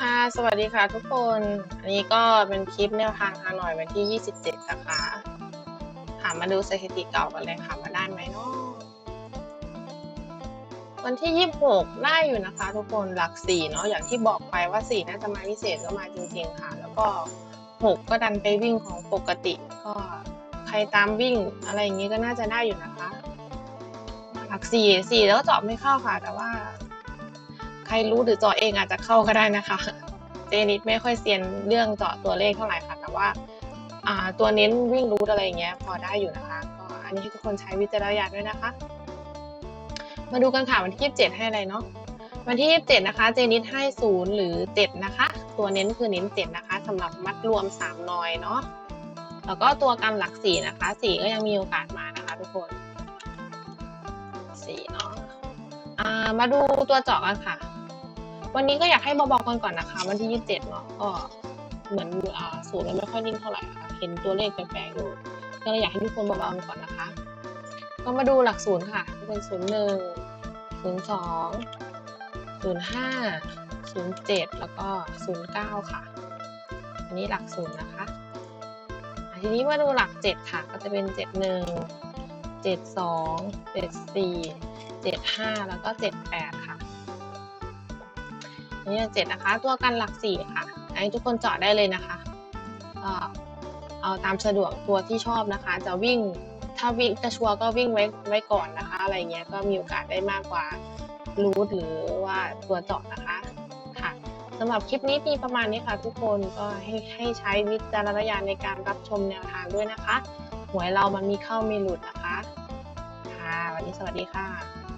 ค่ะ สวัสดีค่ะทุกคน อันนี้ก็เป็นคลิปแนวทางฮานอยวันที่ 27 นะคะ ค่ะมาดูสถิติเก่ากันเลยค่ะมาได้ไหมเนาะวันที่ 26 ได้อยู่นะคะ ทุกคน หลักสี่เนาะ อย่างที่บอกไปว่าสี่น่าจะมาพิเศษก็มาจริงๆค่ะ แล้วก็ 6 ก็ดันไปวิ่งของปกติ ก็ใครตามวิ่งอะไรอย่างนี้ก็น่าจะได้อยู่นะคะ หลักสี่สี่แล้วก็เจาะไม่เข้าค่ะ แต่ว่า ใครรู้หรือเจาะเองอาจจะเข้าก็ได้นะคะ เจนิดไม่ค่อยเซียนเรื่องเจาะตัวเลขเท่าไหร่ค่ะ แต่ว่าอ่าตัวเน้นวิ่งรูทอะไรอย่างเงี้ยพอได้อยู่นะคะก็อันนี้ให้ทุกคนใช้วิจารณญาณด้วยนะคะ มาดูกันค่ะวันที่ 27 ให้อะไรเนาะวันที่ 27 นะคะ เจนิดให้ 0 หรือ 7 นะคะ ตัวเน้นคือเน้น 7 นะคะสำหรับมัดรวม 3 นอยเนาะแล้วก็ตัวกันหลัก 4 นะคะ 4 ก็ยังมีโอกาสมานะคะทุกคน4เนาะมาดูตัวเจาะกันค่ะ วันนี้ก็อยากให้เบาๆกันก่อนนะคะ วันที่27เจ็ดเนาะก็เหมือนอ่าศูนย์มันไม่ค่อยนิ่งเท่าไหร่ค่ะเห็นตัวเลขแปลกๆอยู่ก็เลยอยากให้ทุกคนเบาๆกันก่อนนะคะ ก็มาดูหลักศูนย์ค่ะเป็นศูนย์หนึ่งศูนย์สองศูนย์ห้าศูนย์เจ็ดแล้วก็ศูนย์เก้าค่ะ อันนี้หลักศูนย์นะคะทีนี้มาดูหลักเจ็ดค่ะ ก็จะเป็นเจ็ดหนึ่งเจ็ดสองเจ็ดสี่เจ็ดห้าแล้วก็เจ็ดแปด นี้เจ็ดนะคะ ตัวกันหลักสี่ค่ะ อันนี้ทุกคนเจาะได้เลยนะคะก็เอาตามสะดวกตัวที่ชอบนะคะ จะวิ่งถ้าวิ่งจะชัวร์ก็วิ่งไว้ไว้ก่อนนะคะ อะไรเงี้ยก็มีโอกาสได้มากกว่ารูทหรือว่าตัวเจาะนะคะค่ะสำหรับคลิปนี้มีประมาณนี้ค่ะ ทุกคนก็ให้ให้ใช้วิจารณญาณในการรับชมแนวทางด้วยนะคะหวยเรามันมีเข้ามีหลุดนะคะ ค่ะวันนี้สวัสดีค่ะ